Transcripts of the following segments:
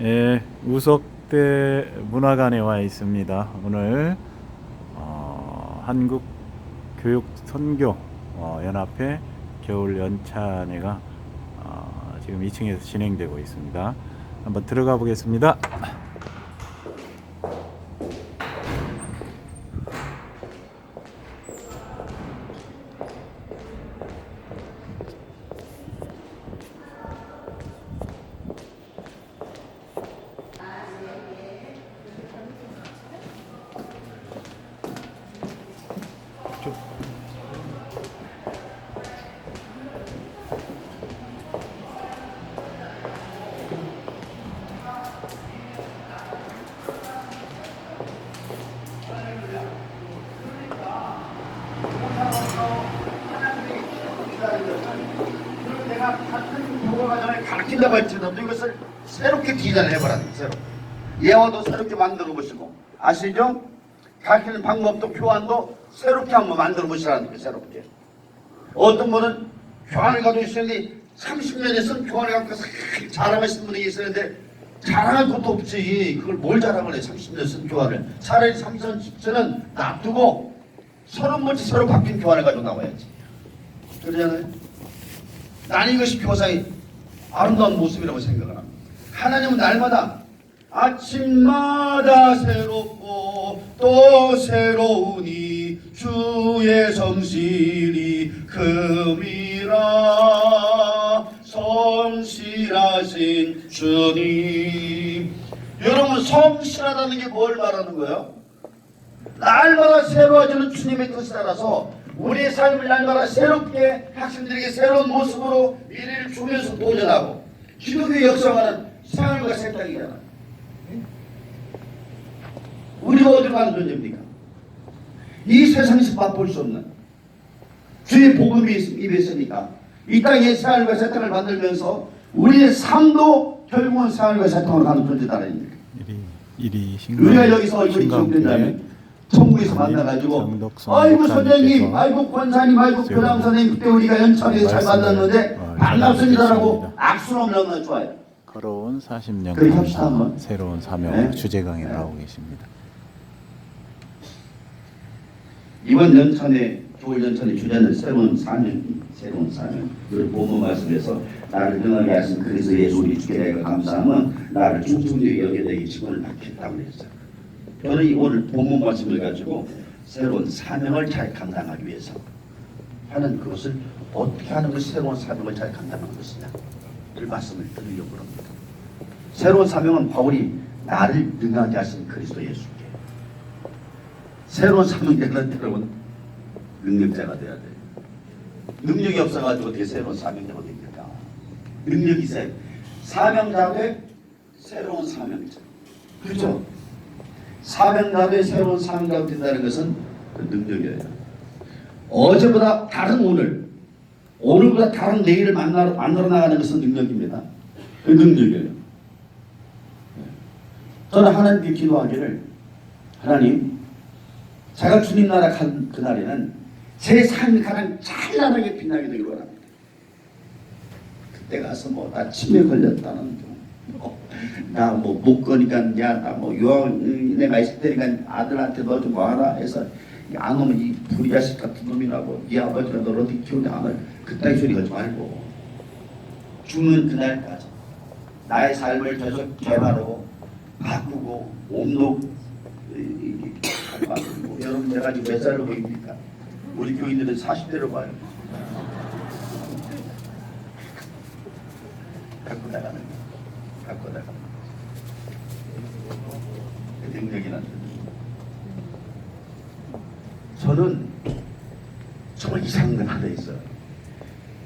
예, 우석대 문화관에 와 있습니다. 오늘 어, 한국 교육 선교 어, 연합회 겨울 연찬회가 어, 지금 2층에서 진행되고 있습니다. 한번 들어가 보겠습니다. 가르친다고 할지라도 이것을 새롭게 디자인해보라는 거예요. 새로. 예화도 새롭게 만들어 보시고 아시죠? 가르치는 방법도 교환도 새롭게 한번 만들어 보시라는 거예요. 새롭게. 어떤 분은 교환을 가지고 있었는데 30년에 쓴 교환을 갖고 싹 자랑하시는 분이 있었는데 자랑할 것도 없지. 그걸 뭘 자랑을 해 30년 쓴 교환을. 차라리 30년은 놔두고 서른 번째 새로 바뀐 교환을 가지고 나와야지. 그러잖아요. 나는 이것이 교사의 아름다운 모습이라고 생각을 합니다. 하나님은 날마다 아침마다 새롭고 또 새로우니 주의 성실이 금이라 성실하신 주님 여러분 성실하다는 게 뭘 말하는 거예요? 날마다 새로워지는 주님의 뜻에 따라서 우리의 삶을 날마다 새롭게 학생들에게 새로운 모습으로 미래를 주면서 도전하고 기독교 역사하는 생활과 생각이잖아. 우리가 어디로 가는 존재입니까? 이 세상에서 맛볼 수 없는 주의 복음이 입에 있으니까 이 땅의 생활과 세상을 만들면서 우리의 삶도 결국은 생활과 세상으로 가는 존재다라는 얘기예요. 일이 일이 우리가 여기서 이분이 기록된다면 천국에서 만나가지고 아이고 목사님께서 아이고 권사님 아이고 지금 교장 선생님 그때 우리가 연천에서 잘 만났는데 어, 반갑습니다라고 하면 얼마나 좋아요 걸어온 40년 그렇게 합시다, 한번. 새로운 사명 네. 주제 강의 네. 나오고 계십니다. 이번 연천에 겨울 연천의 주제는 새로운 사명 새로운 사명 우리 본문 말씀에서 나를 등하게 하신 그리스도 예수 우리 주께 내가 감사하면 나를 충성되게 여겨 내게 직분을 받겠다고 그랬어요 저는 이 오늘 본문 말씀을 가지고 새로운 사명을 잘 감당하기 위해서 하는 그것을 어떻게 하는 것이 새로운 사명을 잘 감당하는 것이냐 그 말씀을 드리려고 합니다 새로운 사명은 바울이 나를 능하게 하신 그리스도 예수께 새로운 사명 되는 여러분 능력자가 돼야 돼요. 능력이 없어가지고 어떻게 새로운 사명자가 됩니까? 능력이 있어야. 사명자의 새로운 사명자. 그렇죠? 사명자의 새로운 사명자가 된다는 것은 그 능력이에요. 어제보다 다른 오늘, 오늘보다 다른 내일을 만나러, 만나러 나가는 것은 능력입니다. 그 능력이에요. 저는 하나님께 기도하기를 하나님 제가 주님 나라 간 그날에는 제 삶이 가장 찬란하게 빛나게 되기를 원합니다. 그때 가서 뭐나 치매 걸렸다는 나뭐 못 거니까 야나뭐 요한 내가 있을 테니까 아들한테 너 좀 와라 해서 안 오면 이 불자식 같은 놈이라고 네 아버지가 너를 어떻게 키우냐 안을 그따위 소리 하지 말고 죽는 그날까지 나의 삶을 계속 개발하고 바꾸고 온도 바꾸고 여러분 내가 지금 몇 살로 보입니까? 우리 교인들은 40대로 봐요. 갖고 나가는 거. 그 능력이 난 저는 정말 이상한 건 하나 있어요.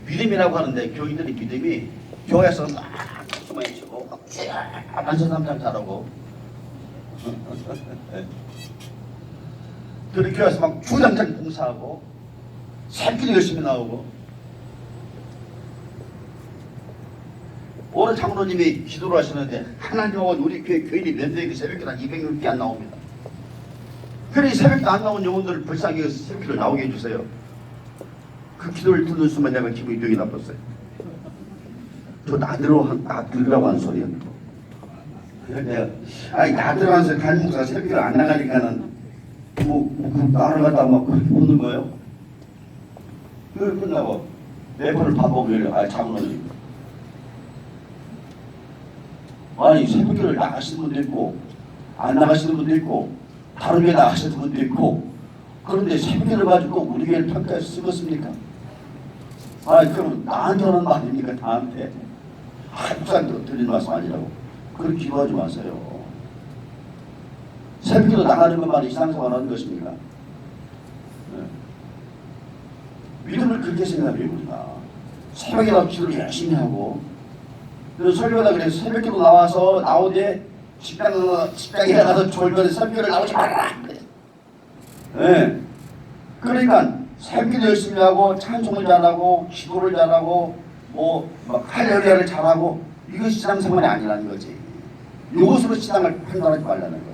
믿음이라고 하는데 교인들이 믿음이 교회에서 막 숨어 있고 막 만세삼장 잘하고. 그런 교회에서 막 주장장 봉사하고 새끼리 열심히 나오고 오늘 장로님이 기도를 하시는데 하나님은 우리 교회 교인이 몇 명이 새벽에 한 200명밖에 안 나옵니다. 그래 새벽에 안 나온 영혼들을 불쌍히 해서 새벽에 나오게 해주세요. 그 기도를 듣는 순간 내가 기분이 되게 나빴어요. 저 나들어 한, 나들으라고 한 소리야. 내가 아니 나 들어가서 간목사 새벽에 안 나가니까는 뭐, 뭐 따라갔다 막 그렇게 보는 거예요. 그 끝나고 내 번을 밥 먹으려 아 자문을 아니 새벽기를 나가시는 분도 있고 안 나가시는 분도 있고 다른 게 나가시는 분도 있고 그런데 새벽기를 가지고 우리 교회를 평가해서 쓰겠습니까? 아니 그럼 나한테 하는 거 아닙니까 나한테 한국사람들 드리는 말씀 아니라고 그렇게 기도하지 마세요 새벽기도 나가는 것만 이상성을 하는 것입니까? 네. 믿음을 그렇게 생각해요 우리가 새벽에 나서 기도를 열심히 하고 그래서 설교하다 그래서 새벽 기도 나와서 나오되 식당 식당에 가서 졸면서 설교를 나오지 말라. 예. 그러니까 새벽기도 열심히 하고 찬송을 잘하고 기도를 잘하고 뭐막 할렐루야를 잘하고 이것이 신앙생활이 아니라는 거지. 이것으로 신앙을 판단하지 말라는 거예요.